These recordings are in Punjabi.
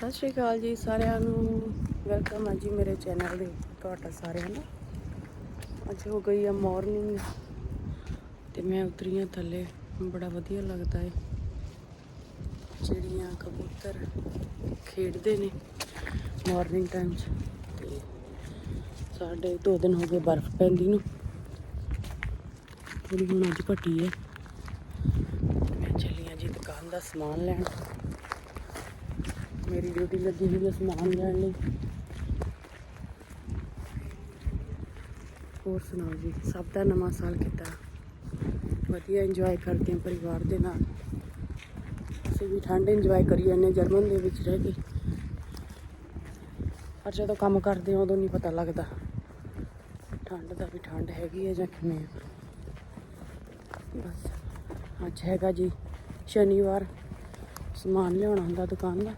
ਸਤਿ ਸ਼੍ਰੀ ਅਕਾਲ ਜੀ ਸਾਰਿਆਂ ਨੂੰ। ਵੈਲਕਮ ਹੈ ਜੀ ਮੇਰੇ ਚੈਨਲ ਦੇ, ਤੁਹਾਡਾ ਸਾਰਿਆਂ ਦਾ। ਅੱਜ ਹੋ ਗਈ ਆ ਮਾਰਨਿੰਗ ਤੇ ਮੈਂ ਉਤਰੀ ਹਾਂ ਥੱਲੇ, ਬੜਾ ਵਧੀਆ ਲੱਗਦਾ ਹੈ ਚਿੜੀਆਂ, ਕਬੂਤਰ ਖੇਡਦੇ ਨੇ ਮਾਰਨਿੰਗ ਟਾਈਮ 'ਚ। ਤੇ ਸਾਡੇ ਦੋ ਦਿਨ ਹੋ ਗਏ ਬਰਫ਼ ਪੈਂਦੀ ਨੂੰ। ਥੋੜੀ ਹੁਣ ਅੱਜ ਘਟੀ ਹੈ ਮੈਂ ਚੱਲੀ ਹਾਂ ਜੀ ਦੁਕਾਨ ਦਾ ਸਮਾਨ ਲੈਣ। ਮੇਰੀ ਡਿਊਟੀ ਲੱਗੀ ਹੋਈ ਹੈ ਸਮਾਨ ਲੈਣ ਲਈ। ਹੋਰ ਸੁਣਾਓ ਜੀ, ਸਭ ਦਾ ਨਵਾਂ ਸਾਲ ਕਿੱਦਾਂ? ਵਧੀਆ ਇੰਜੋਏ ਕਰਦੇ ਹਾਂ ਪਰਿਵਾਰ ਦੇ ਨਾਲ। ਅਸੀਂ ਵੀ ਠੰਡ ਇੰਜੋਏ ਕਰੀ ਜਾਂਦੇ ਜਰਮਨ ਦੇ ਵਿੱਚ ਰਹਿ ਕੇ। ਪਰ ਜਦੋਂ ਕੰਮ ਕਰਦੇ ਹਾਂ ਉਦੋਂ ਨਹੀਂ ਪਤਾ ਲੱਗਦਾ। ਠੰਡ ਦਾ ਵੀ ਠੰਡ ਹੈਗੀ ਹੈ ਜਾਂ ਕਿਵੇਂ ਬਸ, ਅੱਜ ਹੈਗਾ ਜੀ ਸ਼ਨੀਵਾਰ। ਸਮਾਨ ਲਿਆਉਣਾ ਹੁੰਦਾ ਦੁਕਾਨ ਦਾ।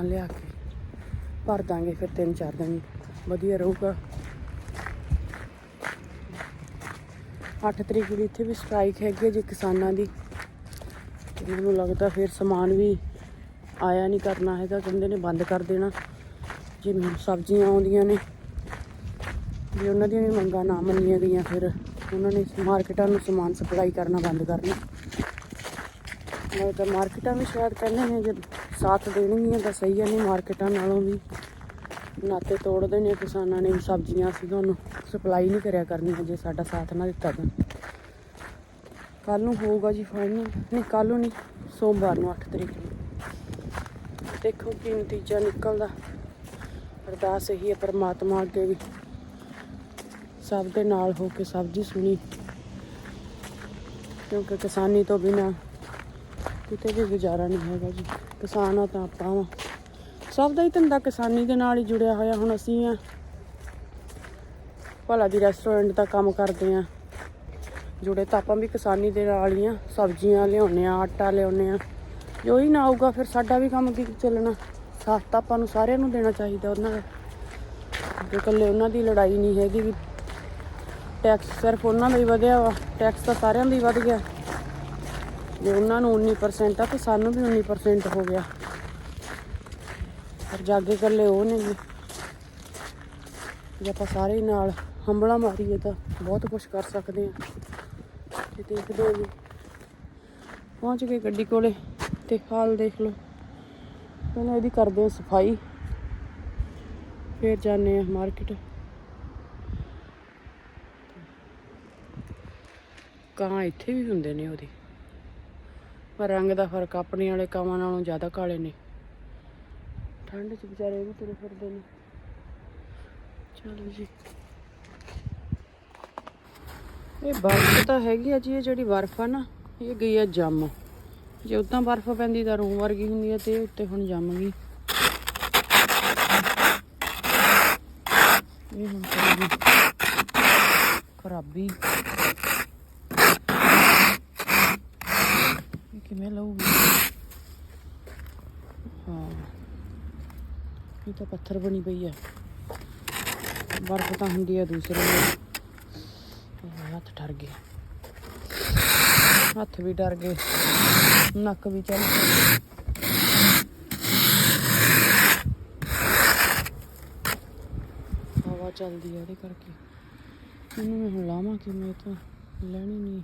ਸਮਾਨ ਲਿਆ ਕੇ ਭਰ ਦਾਂਗੇ ਫਿਰ ਤਿੰਨ ਚਾਰ ਦਿਨ। ਵਧੀਆ ਰਹੂਗਾ। 8 ਤਰੀਕ ਦੀ ਇੱਥੇ ਵੀ ਸਟ੍ਰਾਈਕ ਹੈਗੀ ਹੈ ਜੀ ਕਿਸਾਨਾਂ ਦੀ। ਮੈਨੂੰ ਲੱਗਦਾ ਫਿਰ ਸਮਾਨ ਵੀ ਆਇਆ ਨਹੀਂ ਕਰਨਾ ਹੈਗਾ। ਕਹਿੰਦੇ ਨੇ ਬੰਦ ਕਰ ਦੇਣਾ। ਜਿਵੇਂ ਸਬਜ਼ੀਆਂ ਆਉਂਦੀਆਂ ਨੇ। ਜੇ ਉਹਨਾਂ ਦੀਆਂ ਵੀ ਮੰਗਾਂ ਨਾ ਮੰਨੀਆਂ ਗਈਆਂ ਫਿਰ ਉਹਨਾਂ ਨੇ ਮਾਰਕੀਟਾਂ ਨੂੰ ਸਮਾਨ ਸਪਲਾਈ ਕਰਨਾ ਬੰਦ ਕਰਨਾ। ਮੈਂ ਤਾਂ ਮਾਰਕੀਟਾਂ ਵੀ ਸ਼ਾਇਦ ਕਹਿੰਦੇ ਨੇ ਜੇ ਸਾਥ ਦੇਣਗੀਆਂ ਤਾਂ ਸਹੀ ਹੈ ਨਹੀਂ ਮਾਰਕੀਟਾਂ ਨਾਲੋਂ ਵੀ। ਨਾਤੇ ਤੋੜਦੇ ਨੇ ਕਿਸਾਨਾਂ ਨੇ ਵੀ ਸਬਜ਼ੀਆਂ ਅਸੀਂ ਤੁਹਾਨੂੰ ਸਪਲਾਈ ਨਹੀਂ ਕਰਿਆ ਕਰਨੀਆਂ ਜੇ ਸਾਡਾ ਸਾਥ ਨਾ ਦਿੱਤਾ ਤਾਂ। ਕੱਲ ਨੂੰ ਹੋਊਗਾ ਜੀ ਫਾਈਨਲ ਨਹੀਂ ਕੱਲ ਨੂੰ ਨਹੀਂ, ਸੋਮਵਾਰ ਨੂੰ 8 ਤਰੀਕ ਨੂੰ। ਦੇਖੋ ਕੀ ਨਤੀਜਾ ਨਿਕਲਦਾ। ਅਰਦਾਸ ਇਹੀ ਹੈ ਪਰਮਾਤਮਾ ਅੱਗੇ ਵੀ। ਸਭ ਦੇ ਨਾਲ ਹੋ ਕੇ ਸਭ ਦੀ ਸੁਣੀ। ਕਿਉਂਕਿ ਕਿਸਾਨੀ ਤੋਂ ਬਿਨਾ ਕਿਤੇ ਵੀ ਗੁਜ਼ਾਰਾ ਨਹੀਂ ਹੈਗਾ ਜੀ। ਕਿਸਾਨ ਆ ਤਾਂ ਆਪਾਂ ਵਾਂ। ਸਭ ਦਾ ਹੀ ਧੰਦਾ ਕਿਸਾਨੀ ਦੇ ਨਾਲ ਹੀ ਜੁੜਿਆ ਹੋਇਆ ਹੁਣ ਅਸੀਂ ਆ। ਭਲਾ ਦੀ ਰੈਸਟੋਰੈਂਟ ਦਾ ਕੰਮ ਕਰਦੇ ਆ। ਜੁੜੇ ਤਾਂ ਆਪਾਂ ਵੀ ਕਿਸਾਨੀ ਦੇ ਨਾਲ ਹੀ ਆ। ਸਬਜ਼ੀਆਂ ਲਿਆਉਂਦੇ ਆ, ਆਟਾ ਲਿਆਉਂਦੇ ਆ। ਜੋ ਹੀ ਨਾ ਆਊਗਾ ਫਿਰ ਸਾਡਾ ਵੀ ਕੰਮ ਕੀ ਚੱਲਣਾ। ਸਾਥ ਤਾਂ ਆਪਾਂ ਨੂੰ ਸਾਰਿਆਂ ਨੂੰ ਦੇਣਾ ਚਾਹੀਦਾ ਉਹਨਾਂ ਦਾ। ਜੇ ਇਕੱਲੇ ਉਹਨਾਂ ਦੀ ਲੜਾਈ ਨਹੀਂ ਹੈਗੀ ਵੀ ਟੈਕਸ ਸਿਰਫ ਉਹਨਾਂ ਦਾ ਹੀ ਵਧਿਆ ਵਾ। ਟੈਕਸ ਤਾਂ ਸਾਰਿਆਂ ਦਾ ਹੀ ਵਧ ਗਿਆ। ਜੇ ਉਹਨਾਂ ਨੂੰ 19% ਆ ਤੇ ਸਾਨੂੰ ਵੀ 19% ਹੋ ਗਿਆ। ਪਰ ਜਾਗੇ ਇਕੱਲੇ ਉਹ ਨੇ ਜੇ। ਆਪਾਂ ਸਾਰੇ ਨਾਲ ਹੰਬਲਾ ਮਾਰੀਏ ਤਾਂ ਬਹੁਤ ਕੁਝ ਕਰ ਸਕਦੇ ਆ ਤੇ ਦੇਖਦੇ ਹਾਂ ਜੀ। ਪਹੁੰਚ ਗਏ ਗੱਡੀ ਕੋਲੇ ਤੇ ਹਾਲ ਦੇਖ ਲਓ। ਪਹਿਲਾਂ ਇਹਦੀ ਕਰਦੇ ਆ ਸਫ਼ਾਈ। ਫਿਰ ਜਾਂਦੇ ਆ ਮਾਰਕੀਟ ਕਾਂ ਇੱਥੇ ਵੀ ਹੁੰਦੇ ਨੇ ਉਹਦੀ। ਰੰਗ ਦਾ ਫ਼ਰਕ ਆਪਣੇ ਵਾਲੇ ਕਾਵਾਂ ਨਾਲੋਂ ਜ਼ਿਆਦਾ ਕਾਲੇ ਨੇ। ਠੰਡ 'ਚ ਵਿਚਾਰੇ ਵੀ ਤੁਰੇ ਫਿਰਦੇ ਨੇ। ਚਲੋ ਜੀ। ਇਹ ਬਰਫ਼ ਤਾਂ ਹੈਗੀ ਆ ਜੀ, ਇਹ ਜਿਹੜੀ ਬਰਫ਼ ਆ ਨਾ, ਇਹ ਗਈ ਆ ਜੰਮ। ਜੇ ਉਦਾਂ ਬਰਫ਼ ਪੈਂਦੀ ਤਾਂ ਰੂਮ ਵਰਗੀ ਹੁੰਦੀ ਆ ਤੇ ਉੱਤੇ ਹੁਣ ਜੰਮ ਗਈ। ਇਹ ਹੁਣ ਕਰੂਗੀ ਖਰਾਬੀ ਇਹ ਕਿਵੇਂ ਲਊਗੀ ਹਾਂ। ਇਹ ਤਾਂ ਪੱਥਰ ਬਣੀ ਪਈ ਆ। ਬਰਫ਼ ਤਾਂ ਹੁੰਦੀ ਹੈ ਦੂਸਰੇ ਹੱਥ ਠਰ ਗਏ। ਹੱਥ ਵੀ ਡਰ ਗਏ। ਨੱਕ ਵੀ ਚੱਲ ਪਿਆ ਹਵਾ ਚੱਲਦੀ ਹੈ ਉਹਦੇ ਕਰਕੇ। ਇਹਨੂੰ ਮੈਂ ਹੁਣ ਲਾਵਾਂ ਕਿਵੇਂ ਇਹ ਤਾਂ ਲੈਣੀ ਨਹੀਂ।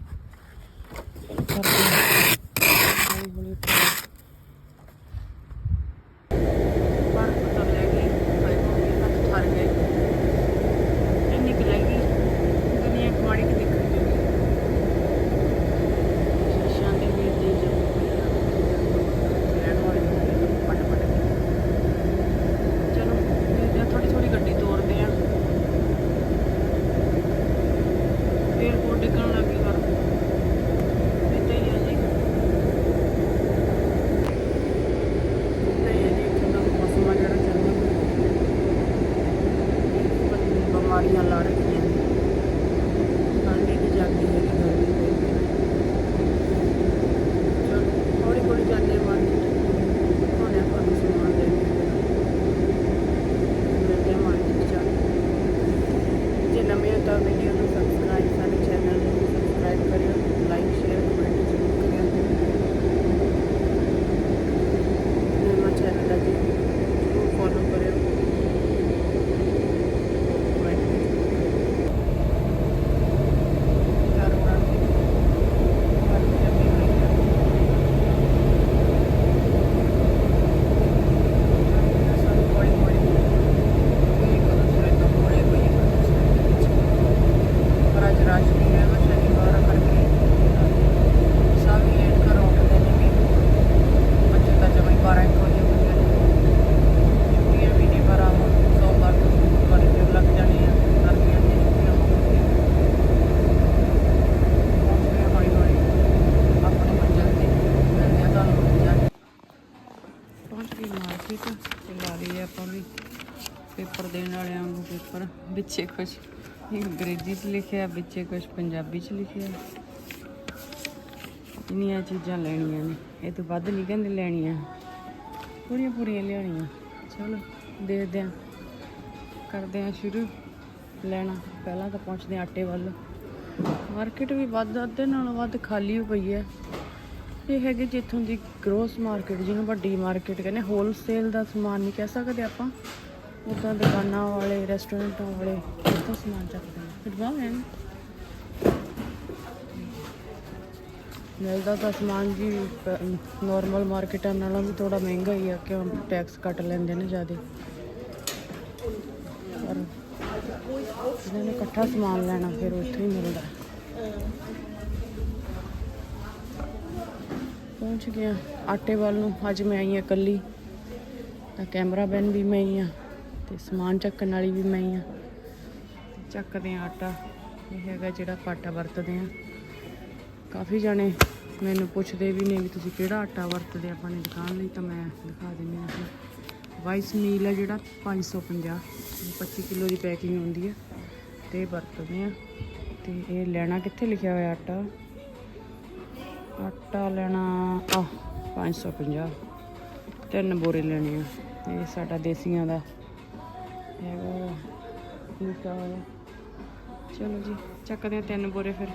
ਹੌਲੀ ਹੌਲੀ ਉੱਪਰ। ਬਰਫ਼ ਤਾਂ ਲੈ ਗਈ ਹਾਏ ਮੰਮੀ ਹੱਥ ਠਰ ਗਏ ਇੰਨੀ ਕੁ ਲੈ ਗਈ ਦੁਨੀਆ ਕੁਆੜੀ ਕਿ ਦਿਖ ਰਹੀ ਹੈ ਸ਼ੀਸ਼ਿਆਂ ਦੇ ਵੀ ਦੇ ਜਮ ਲੈਣ ਵਾਲੇ ਹੁੰਦੇ ਨੇ ਪਟ ਪਟ ਕੇ ਚਲੋ ਦੇਖਦੇ ਹਾਂ ਥੋੜੀ ਥੋੜੀ ਗੱਡੀ ਤੋਰਦੇ ਆ ਫੇਰ ਕੋਲ ਡਿੱਗਣ ਲੱਗੀ ਕਰ ਇੱਥੇ ਹੀ ਆ ਜੀ ਇੱਥੇ ਹੀ ਆ ਜੀ ਇੱਥੇ ਦਾ ਮੌਸਮ ਆ ਜਿਹੜਾ ਚੱਲਦਾ ਬਿਮਾਰੀਆਂ ਲੜ ਰਹੀਆਂ ਨੇ ਠੰਡੀ ਦੀ ਜਾਂਦੀ ਹੈ ਗਰਮੀ ਪੈਂਦੀ ਹੈ ਚਲੋ ਹੌਲੀ ਹੌਲੀ ਜਾਂਦੇ ਮਾਰਕੀਟ ਹੋਣੇ ਆਪਾਂ ਨੂੰ ਸਮਾਨ ਦੇ ਮਿਲਦੇ ਹਾਂ ਮਾਰਕੀਟ ਜਾ ਕੇ। ਜੇ ਨਵੇਂ ਹੋ ਤਾਂ ਵੀਡੀਓ ਨੂੰ ਸਬਸਕ੍ਰਾਈਬ ਸਾਡੇ ਚੈਨਲ ਨੂੰ ਸਬਸਕ੍ਰਾਈਬ ਕਰਿਓ ਲਾਈਕ ਸ਼ੇਅਰ ਕਮੈਂਟ ਜ਼ਰੂਰ ਕਰਿਓ ਪੇਪਰ ਦੇਣ ਵਾਲਿਆਂ ਨੂੰ ਪੇਪਰ ਵਿੱਚੇ ਕੁਝ ਅੰਗਰੇਜ਼ੀ 'ਚ ਲਿਖਿਆ, ਵਿੱਚੇ ਕੁਝ ਪੰਜਾਬੀ 'ਚ ਲਿਖਿਆ। ਇੰਨੀਆਂ ਚੀਜ਼ਾਂ ਲੈਣੀਆਂ ਨੇ। ਇਹ ਤੋਂ ਵੱਧ ਨਹੀਂ ਕਹਿੰਦੇ ਲੈਣੀਆਂ। ਪੂਰੀਆਂ ਪੂਰੀਆਂ ਲਿਆਉਣੀਆਂ। ਚਲੋ, ਦੇਖਦੇ ਹਾਂ। ਕਰਦੇ ਹਾਂ ਸ਼ੁਰੂ। ਲੈਣਾ। ਪਹਿਲਾਂ ਤਾਂ ਪਹੁੰਚਦੇ ਹਾਂ ਆਟੇ ਵੱਲ। ਮਾਰਕੀਟ ਵੀ ਵੱਧ, ਅੱਧੇ ਨਾਲੋਂ ਵੱਧ ਖਾਲੀ ਹੋ ਪਈ ਹੈ। ਇਹ ਹੈਗੇ ਜਿੱਥੋਂ ਦੀ ਗਰੋਸ ਮਾਰਕੀਟ, ਜਿਹਨੂੰ ਵੱਡੀ ਮਾਰਕੀਟ ਕਹਿੰਦੇ ਹੋਲਸੇਲ ਦਾ ਸਮਾਨ ਨਹੀਂ ਕਹਿ ਸਕਦੇ ਆਪਾਂ। ਉਦਾਂ ਦੁਕਾਨਾਂ ਵਾਲੇ ਰੈਸਟੋਰੈਂਟਾਂ ਵਾਲੇ, ਇੱਥੋਂ ਸਮਾਨ ਚੱਕਦੇ ਨੇ ਮਿਲਦਾ ਤਾਂ ਸਮਾਨ ਜੀ ਨਾਰਮਲ ਮਾਰਕੀਟਾਂ ਨਾਲੋਂ ਵੀ ਥੋੜਾ ਮਹਿੰਗਾ ਹੀ ਆ ਕਿਉਂ ਟੈਕਸ ਕੱਟ ਲੈਂਦੇ ਨੇ ਜ਼ਿਆਦਾ। ਪਰ ਜਿਹਨਾਂ ਨੇ ਇਕੱਠਾ ਸਮਾਨ ਲੈਣਾ ਫਿਰ ਉੱਥੇ ਹੀ ਮਿਲਦਾ। ਪਹੁੰਚ ਗਿਆ ਆਟੇ ਵੱਲ ਨੂੰ, ਅੱਜ ਮੈਂ ਆਈ ਹਾਂ ਇਕੱਲੀ। ਤਾਂ ਕੈਮਰਾਮੈਨ ਵੀ ਮੈਂ ਹੀ ਆ ਤੇ ਸਮਾਨ ਚੱਕਣ ਵਾਲੀ ਵੀ ਮੈਂ ਹੀ ਆ ਚੱਕਦੇ ਆ ਆਟਾ, ਇਹ ਹੈਗਾ ਜਿਹੜਾ ਆਪਾਂ ਆਟਾ ਵਰਤਦੇ ਆ ਕਾਫੀ ਜਾਣੇ ਮੈਨੂੰ ਪੁੱਛਦੇ ਵੀ ਨੇ ਵੀ ਤੁਸੀਂ ਕਿਹੜਾ ਆਟਾ ਵਰਤਦੇ ਆ ਆਪਣੀ ਦੁਕਾਨ ਲਈ, ਤਾਂ ਮੈਂ ਦਿਖਾ ਦਿੰਦੀ ਆ ਵਾਈਸ ਮੀਲ ਹੈ ਜਿਹੜਾ 550 25 ਕਿਲੋ ਦੀ ਪੈਕਿੰਗ ਹੁੰਦੀ ਹੈ ਤੇ ਵਰਤਦੇ ਆ ਤੇ ਇਹ ਲੈਣਾ ਕਿੱਥੇ ਲਿਖਿਆ ਹੋਇਆ ਆਟਾ? ਆਟਾ ਲੈਣਾ ਆ 550 ਤਿੰਨ ਬੋਰੇ ਲੈਣੇ ਆ, ਇਹ ਸਾਡਾ ਦੇਸੀਆਂ ਦਾ। ਹੈਗਾ ਲਿਖਿਆ ਹੋਇਆ ਚਲੋ ਜੀ ਚੱਕਦੇ ਆ ਤਿੰਨ ਬੋਰੇ ਫਿਰ।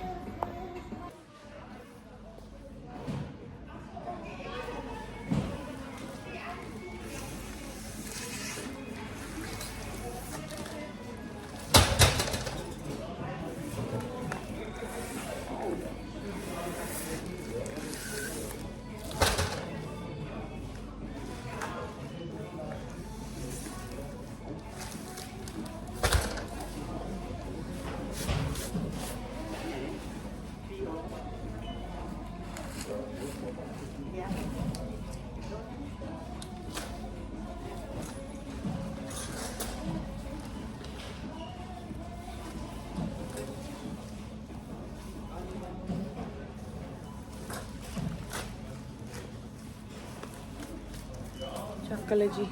ਚੱਕ ਲੈ ਜੀ।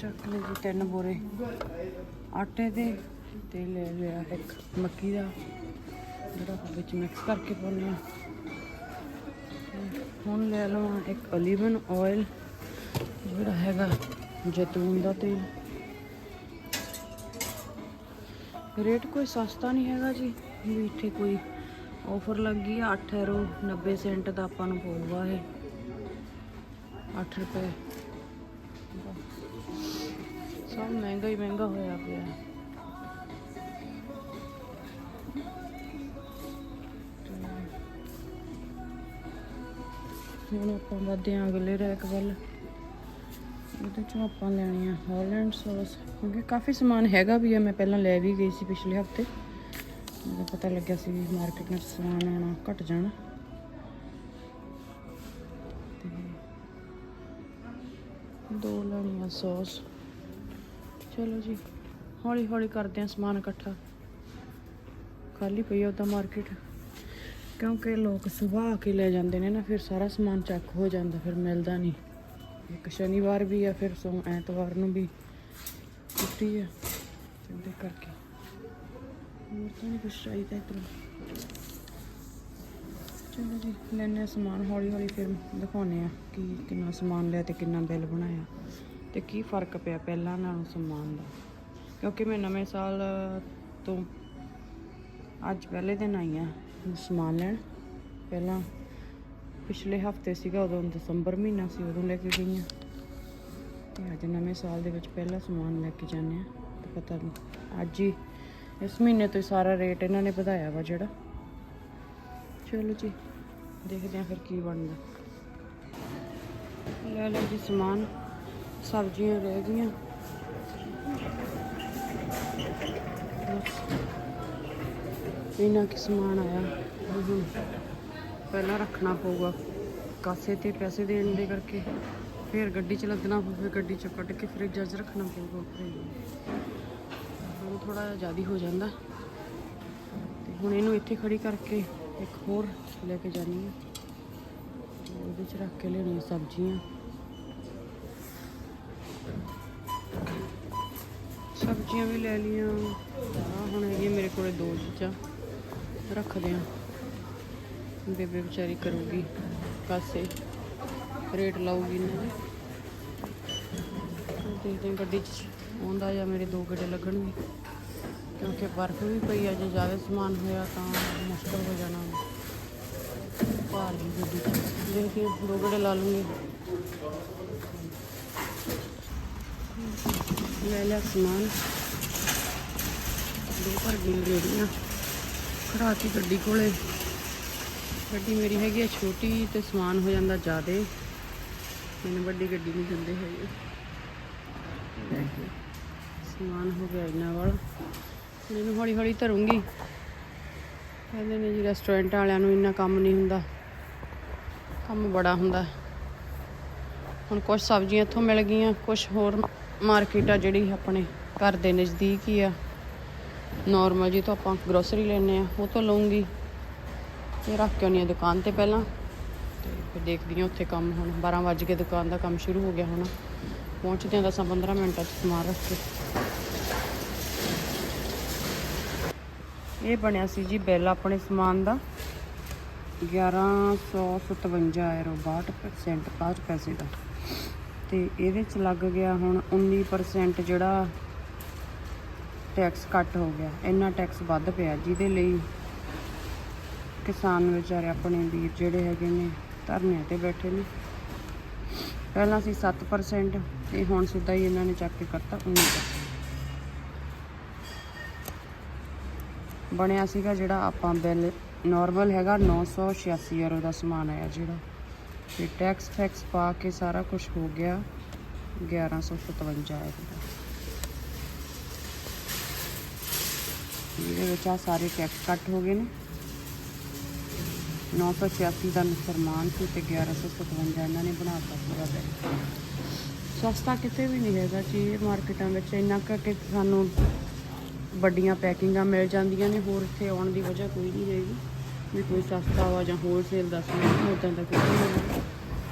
ਚੱਕ ਲੈ ਜੀ ਤਿੰਨ ਬੋਰੇ। ਆਟੇ ਦੇ ਤੇ ਲੈ ਲਿਆ ਇੱਕ ਮੱਕੀ ਦਾ, ਜਿਹੜਾ ਵਿੱਚ ਮਿਕਸ ਕਰਕੇ ਪਾਉਂਦੇ ਆ ਹੁਣ ਲੈ ਲਵਾਂ ਇੱਕ ਓਲੀਵਨ ਆਇਲ ਜਿਹੜਾ ਹੈਗਾ ਜੈਤੂਨ ਦਾ ਤੇਲ। ਰੇਟ ਕੋਈ ਸਸਤਾ ਨਹੀਂ ਹੈਗਾ ਜੀ, ਵੀ ਇੱਥੇ ਕੋਈ ਆਫਰ ਲੱਗੀ ਆ 8 ਯੂਰੋ 90 ਸੈਂਟ ਦਾ ਆਪਾਂ ਨੂੰ ਪਊਗਾ ਇਹ। 8 ਰੁਪਏ। ਸਭ ਮਹਿੰਗਾ ਹੀ ਮਹਿੰਗਾ ਹੋਇਆ ਪਿਆ। ਹੁਣ ਆਪਾਂ ਵਧਦੇ ਹਾਂ ਅਗਲੇ ਰੈਕ ਵੱਲ। ਉਹਦੇ ਚੋਂ ਆਪਾਂ ਲੈਣੀ ਆ ਹਾਲੈਂਡ ਸੌਸ ਕਿਉਂਕਿ ਕਾਫੀ ਸਮਾਨ ਹੈਗਾ ਵੀ ਆ, ਮੈਂ ਪਹਿਲਾਂ ਲੈ ਵੀ ਗਈ ਸੀ ਪਿਛਲੇ ਹਫ਼ਤੇ। ਮੈਨੂੰ ਪਤਾ ਲੱਗਿਆ ਸੀ ਵੀ ਮਾਰਕੀਟ ਨਾਲ ਸਮਾਨ ਆਉਣਾ ਘਟ ਜਾਣਾ। ਦੋ ਲੈਣੀਆਂ ਸੌਸ ਚਲੋ ਜੀ ਹੌਲੀ ਹੌਲੀ ਕਰਦੇ ਆ ਸਮਾਨ ਇਕੱਠਾ। ਖਾਲੀ ਪਈ ਆ ਉਹਦਾ ਮਾਰਕੀਟ ਕਿਉਂਕਿ ਲੋਕ ਸੁਬਾਹ ਆ ਕੇ ਲੈ ਜਾਂਦੇ ਨੇ ਨਾ, ਫਿਰ ਸਾਰਾ ਸਮਾਨ ਚੱਕ ਹੋ ਜਾਂਦਾ, ਫਿਰ ਮਿਲਦਾ ਨਹੀਂ। ਇੱਕ ਸ਼ਨੀਵਾਰ ਵੀ ਆ, ਫਿਰ ਸੋ ਐਤਵਾਰ ਨੂੰ ਵੀ ਛੁੱਟੀ ਆ। ਤੇ ਉਹਦੇ ਕਰਕੇ। ਹੋਰ ਤਾਂ ਨਹੀਂ ਕੁਛ ਚਾਹੀਦਾ ਇੱਧਰ। ਚਲੋ ਜੀ ਲੈਣੇ ਸਮਾਨ, ਹੌਲੀ ਹੌਲੀ ਫਿਰ ਦਿਖਾਉਨੇ ਆ ਕਿ ਕਿੰਨਾ ਸਮਾਨ ਲਿਆ ਤੇ ਕਿੰਨਾ ਬਿੱਲ ਬਣਾਇਆ ਤੇ ਕੀ ਫ਼ਰਕ ਪਿਆ ਪਹਿਲਾਂ ਨਾਲੋਂ ਸਮਾਨ ਦਾ। ਕਿਉਂਕਿ ਮੈਂ ਨਵੇਂ ਸਾਲ ਤੋਂ ਅੱਜ ਪਹਿਲੇ ਦਿਨ ਆਈ ਆ ਸਮਾਨ ਲੈਣ। ਪਹਿਲਾਂ ਪਿਛਲੇ ਹਫ਼ਤੇ ਸੀਗਾ, ਉਦੋਂ ਦਸੰਬਰ ਮਹੀਨਾ ਸੀ, ਉਦੋਂ ਲੈ ਕੇ ਗਈ ਆ ਤੇ ਅੱਜ ਨਵੇਂ ਸਾਲ ਦੇ ਵਿੱਚ ਪਹਿਲਾ ਸਮਾਨ ਲੈ ਕੇ ਜਾਂਦੇ ਆ ਪਤਾ ਨਹੀਂ ਅੱਜ ਹੀ ਇਸ ਮਹੀਨੇ ਤੋਂ ਹੀ ਸਾਰਾ ਰੇਟ ਇਹਨਾਂ ਨੇ ਵਧਾਇਆ ਵਾ ਜਿਹੜਾ। ਚਲੋ ਜੀ, ਦੇਖਦੇ ਆ ਫਿਰ ਕੀ ਬਣਦਾ। ਲੈ ਲਓ ਜੀ ਸਮਾਨ, ਸਬਜ਼ੀਆਂ ਰਹਿ ਗਈਆਂ। ਇਹਨਾਂ ਕੀ ਸਮਾਨ ਆਇਆ? ਪਹਿਲਾਂ ਰੱਖਣਾ ਪਊਗਾ। ਕਾਸੇ ਤੇ ਪੈਸੇ ਦੇਣ ਦੇ ਕਰਕੇ। ਫਿਰ ਗੱਡੀ 'ਚ ਲੱਦਣਾ ਪਊਗਾ ਗੱਡੀ 'ਚ ਕੱਢ ਕੇ ਫਰਿੱਜ 'ਚ ਰੱਖਣਾ ਪਊਗਾ। ਉੱਪਰ ਥੋੜਾ ਜਿਹਾ ਜ਼ਿਆਦਾ ਹੋ ਜਾਂਦਾ। ਤੇ ਹੁਣ ਇਹਨੂੰ ਇੱਥੇ ਖੜੀ ਕਰਕੇ ਇੱਕ ਹੋਰ ਲੈ ਕੇ ਜਾਣੀ ਹੈ। ਉਹਦੇ ਚ ਰੱਖ ਕੇ ਲੈਣੀ ਸਬਜ਼ੀਆਂ। ਸਬਜ਼ੀਆਂ ਵੀ ਲੈ ਲਈਆਂ। ਆ ਹੁਣ ਹੈਗੀ ਮੇਰੇ ਕੋਲੇ ਦੋ ਚੀਜ਼ਾਂ। ਰੱਖਦੇ ਆ ਬੇਬੇ ਵਿਚਾਰੀ ਕਰੂਗੀ ਕਾਸੇ। ਰੇਟ ਲਾਊਗੀ ਇਹਨਾਂ ਦੇ ਦੇਖਦੇ ਹਾਂ ਗੱਡੀ 'ਚ ਆਉਂਦਾ ਜਾਂ ਮੇਰੇ ਦੋ ਗੱਡੇ ਲੱਗਣਗੇ। ਕਿਉਂਕਿ ਬਰਫ਼ ਵੀ ਪਈ ਆ, ਜੇ ਜ਼ਿਆਦਾ ਸਮਾਨ ਹੋਇਆ ਤਾਂ ਮੁਸ਼ਕਲ ਹੋ ਜਾਣਾ। ਭਾਰ ਦੀ ਗੱਡੀ 'ਚ ਦੇਖਦੇ ਦੋ ਗੱਡੇ ਲਾ ਲੂੰਗੇ। ਲੈ ਲਿਆ ਸਮਾਨ। ਦੋ ਭਰ ਗਈ ਰੇੜੀਆਂ ਖੜਾਤੀ ਗੱਡੀ ਕੋਲੇ। ਗੱਡੀ ਮੇਰੀ ਹੈਗੀ ਆ ਛੋਟੀ ਤੇ ਸਮਾਨ ਹੋ ਜਾਂਦਾ ਜ਼ਿਆਦੇ। ਮੈਨੂੰ ਵੱਡੀ ਗੱਡੀ ਨਹੀਂ ਦਿੰਦੇ ਹੈਗੇ। ਸਮਾਨ ਹੋ ਗਿਆ ਇਹਨਾਂ ਵਾਲਾ। ਹੁਣ ਹੌਲੀ ਹੌਲੀ ਧਰੂੰਗੀ। ਕਹਿੰਦੇ ਨੇ ਜੀ ਰੈਸਟੋਰੈਂਟ ਵਾਲਿਆਂ ਨੂੰ ਇੰਨਾ ਕੰਮ ਨਹੀਂ ਹੁੰਦਾ। ਕੰਮ ਬੜਾ ਹੁੰਦਾ। ਹੁਣ ਕੁਝ ਸਬਜ਼ੀਆਂ ਇੱਥੋਂ ਮਿਲ ਗਈਆਂ ਕੁਝ ਹੋਰ ਮਾਰਕੀਟ ਆ ਜਿਹੜੀ ਆਪਣੇ ਘਰ ਦੇ ਨਜ਼ਦੀਕ ਹੀ ਆ। ਨਾਰਮਲ ਜੀ ਤੋਂ ਆਪਾਂ ਗਰੋਸਰੀ ਲੈਣੇ ਆ ਉਹ ਤੋਂ ਲਵਾਂਗੀ ਇਹ ਰੱਖ ਕੇ ਆਉਂਦੀ ਹਾਂ ਦੁਕਾਨ ਤੇ ਪਹਿਲਾਂ। ਤੇ ਫਿਰ ਦੇਖਦੀ ਹਾਂ ਉੱਥੇ ਕੰਮ ਹੁਣ। 12 ਵਜੇ ਕੇ ਦੁਕਾਨ ਦਾ ਕੰਮ ਸ਼ੁਰੂ ਹੋ ਗਿਆ ਹੁਣ। ਪਹੁੰਚਦੇ ਹਾਂ 10 15 ਮਿੰਟਾਂ 'ਚ ਸਮਾਨ ਰੱਖ ਕੇ। ਇਹ ਬਣਿਆ ਸੀ ਜੀ ਬਿੱਲ ਆਪਣੇ ਸਮਾਨ ਦਾ। 1157 ਐਰੋ 62% 5 ਪੈਸੇ ਦਾ। ਤੇ ਇਹਦੇ ਚ ਲੱਗ ਗਿਆ ਹੁਣ 19% ਜਿਹੜਾ ਟੈਕਸ ਕੱਟ ਹੋ ਗਿਆ। ਇੰਨਾ ਟੈਕਸ ਵੱਧ ਪਿਆ ਜਿਹਦੇ ਲਈ ਕਿਸਾਨ ਵਿਚਾਰੇ ਆਪਣੇ ਵੀਰ ਜਿਹੜੇ ਹੈਗੇ ਨੇ ਧਰਨਿਆਂ ਤੇ ਬੈਠੇ ਨੇ। ਪਹਿਲਾਂ ਸੀ 7% ਤੇ ਹੁਣ ਸਿੱਧਾ ਹੀ ਇਹਨਾਂ ਨੇ ਚੱਕ ਕੇ ਕਰਤਾ 19% ਬਣਿਆ ਸੀਗਾ ਜਿਹੜਾ ਆਪਾਂ ਬਿੱਲ ਨਾਰਮਲ ਹੈਗਾ 986 ਯੂਰੋ ਦਾ ਸਮਾਨ ਆਇਆ ਜਿਹੜਾ। ਤੇ ਟੈਕਸ ਫੈਕਸ ਪਾ ਕੇ ਸਾਰਾ ਕੁਝ ਹੋ ਗਿਆ 1157 ਯੂਰੋ ਦਾ। ਇਹਦੇ ਵਿੱਚ ਆ ਸਾਰੇ ਟੈਕਸ ਕੱਟ ਹੋ ਗਏ ਨੇ। 986 ਦਾ ਨਸਰਮਾਨ ਸੀ ਤੇ 1157 ਇਹਨਾਂ ਨੇ ਬਣਾਤਾ ਪੂਰਾ ਬਿੱਲ। ਸਸਤਾ ਕਿਤੇ ਵੀ ਨਹੀਂ ਹੈਗਾ ਜੀ ਮਾਰਕੀਟਾਂ ਵਿੱਚ ਇੰਨਾ ਕੁ ਕਿ ਸਾਨੂੰ ਵੱਡੀਆਂ ਪੈਕਿੰਗਾਂ ਮਿਲ ਜਾਂਦੀਆਂ ਨੇ, ਹੋਰ ਇੱਥੇ ਆਉਣ ਦੀ ਵਜ੍ਹਾ ਕੋਈ ਨਹੀਂ ਹੈਗੀ। ਵੀ ਕੋਈ ਸਸਤਾ ਵਾ ਜਾਂ ਹੋਲਸੇਲ ਦਾ ਸਮਾਨ ਉਦਾਂ ਦਾ ਕੁਝ ਨਹੀਂ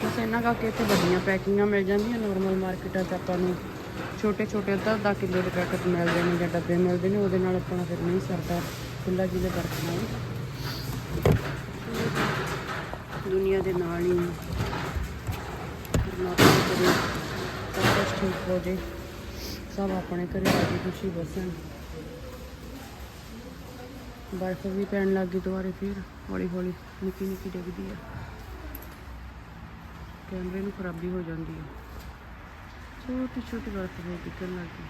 ਬਸ ਇਹਨਾਂ ਕਰਕੇ ਇੱਥੇ ਵੱਡੀਆਂ ਪੈਕਿੰਗਾਂ ਮਿਲ ਜਾਂਦੀਆਂ ਨਾਰਮਲ ਮਾਰਕੀਟਾਂ 'ਚ ਆਪਾਂ ਨੂੰ ਛੋਟੇ ਛੋਟੇ ਅੱਧਾ ਅੱਧਾ ਕਿਲੋ ਦੇ ਪੈਕਟ ਮਿਲਦੇ ਨੇ ਜਾਂ ਡੱਬੇ ਮਿਲਦੇ ਨੇ, ਉਹਦੇ ਨਾਲ ਆਪਣਾ ਫਿਰ ਨਹੀਂ ਸਰਦਾ ਖੁੱਲਾ ਜਿਹਦੇ ਬਰਤਨਾਂ ਵਿੱਚ ਦੁਨੀਆ ਦੇ ਨਾਲ ਹੀ ਪਰਮਾਤਮਾ ਕਰੇ ਸਭ ਕੁਛ ਠੀਕ ਹੋ ਜੇ ਸਭ ਆਪਣੇ ਘਰੇ ਕੇ ਖੁਸ਼ੀ ਬਸਣ। ਬਰਫ਼ ਵੀ ਪੈਣ ਲੱਗ ਗਈ ਦੁਬਾਰੇ ਫਿਰ, ਹੌਲੀ ਹੌਲੀ ਨਿੱਕੀ ਨਿੱਕੀ ਡਿੱਗਦੀ ਆ। ਕੈਮਰੇ ਨੂੰ ਖਰਾਬੀ ਹੋ ਜਾਂਦੀ ਆ। ਛੋਟੀ ਛੋਟੀ ਬਰਫ਼ ਹੋ ਡਿੱਗਣ ਲੱਗ ਗਈ।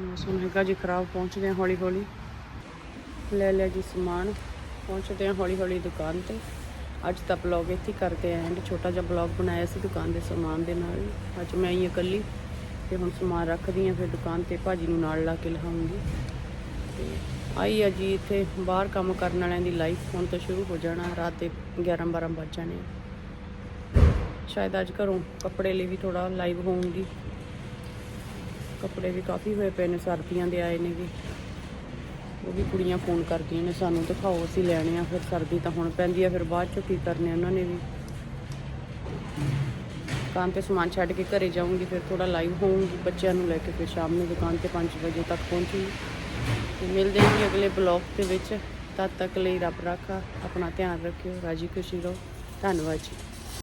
ਮੌਸਮ ਹੈਗਾ ਜੀ ਖਰਾਬ, ਪਹੁੰਚਦੇ ਆ ਹੌਲੀ ਹੌਲੀ। ਲੈ ਲਿਆ ਜੀ ਸਮਾਨ, ਪਹੁੰਚਦੇ ਆ ਹੌਲੀ ਹੌਲੀ ਦੁਕਾਨ ਤੇ। ਅੱਜ ਤਾਂ ਬਲੌਗ ਇੱਥੇ ਕਰਦੇ ਆ, ਐਂਡ ਛੋਟਾ ਜਿਹਾ ਬਲੌਗ ਬਣਾਇਆ ਸੀ ਦੁਕਾਨ ਦੇ ਸਮਾਨ ਦੇ ਨਾਲ। ਅੱਜ ਮੈਂ ਹੀ ਇਕੱਲੀ, ਤੇ ਹੁਣ ਸਮਾਨ ਰੱਖਦੀ ਆ, ਫਿਰ ਦੁਕਾਨ ਤੇ ਭਾਜੀ ਨੂੰ ਨਾਲ ਲਾ ਕੇ ਲਹਾਉਂਗੀ ਤੇ ਆਈ ਆ ਜੀ ਇੱਥੇ ਬਾਹਰ ਕੰਮ ਕਰਨ ਵਾਲਿਆਂ ਦੀ ਲਾਈਫ ਹੁਣ ਤੋਂ ਸ਼ੁਰੂ ਹੋ ਜਾਣਾ, ਰਾਤ ਦੇ 11 12 ਵੱਜ ਜਾਣੇ ਸ਼ਾਇਦ ਅੱਜ ਘਰੋਂ ਕੱਪੜੇ ਲਈ ਵੀ ਥੋੜਾ ਲਾਈਵ ਹੋਊਂਗੀ। ਕੱਪੜੇ ਵੀ ਕਾਫੀ ਹੋਏ ਪਏ ਨੇ, ਸਰਦੀਆਂ ਦੇ ਆਏ ਨੇ ਵੀ। ਉਹ ਵੀ ਕੁੜੀਆਂ ਫੋਨ ਕਰਦੀਆਂ ਨੇ, ਸਾਨੂੰ ਦਿਖਾਓ ਅਸੀਂ ਲੈਣੇ ਆ, ਫਿਰ ਸਰਦੀ ਤਾਂ ਹੁਣ ਪੈਂਦੀ ਆ, ਫਿਰ ਬਾਅਦ ਚੋਂ ਕੀ ਕਰਨੇ ਉਹਨਾਂ ਨੇ ਵੀ। ਦੁਕਾਨ ਤੇ ਸਮਾਨ ਛੱਡ ਕੇ ਘਰੇ ਜਾਊਂਗੀ, ਫਿਰ ਥੋੜਾ ਲਾਈਵ ਹੋਊਂਗੀ, ਬੱਚਿਆਂ ਨੂੰ ਲੈ ਕੇ ਫਿਰ ਸ਼ਾਮ ਨੂੰ ਦੁਕਾਨ ਤੇ 5 ਵਜੇ ਤੱਕ ਪਹੁੰਚੂਗੀ। ਤੇ ਮਿਲਦੇ ਹਾਂ ਜੀ ਅਗਲੇ ਬਲੌਗ ਦੇ ਵਿੱਚ। ਤਦ ਤੱਕ ਲਈ ਰੱਬ ਰਾਖਾ, ਆਪਣਾ ਧਿਆਨ ਰੱਖਿਓ, ਰਾਜੀ ਖੁਸ਼ੀ ਰਹੋ। ਧੰਨਵਾਦ ਜੀ।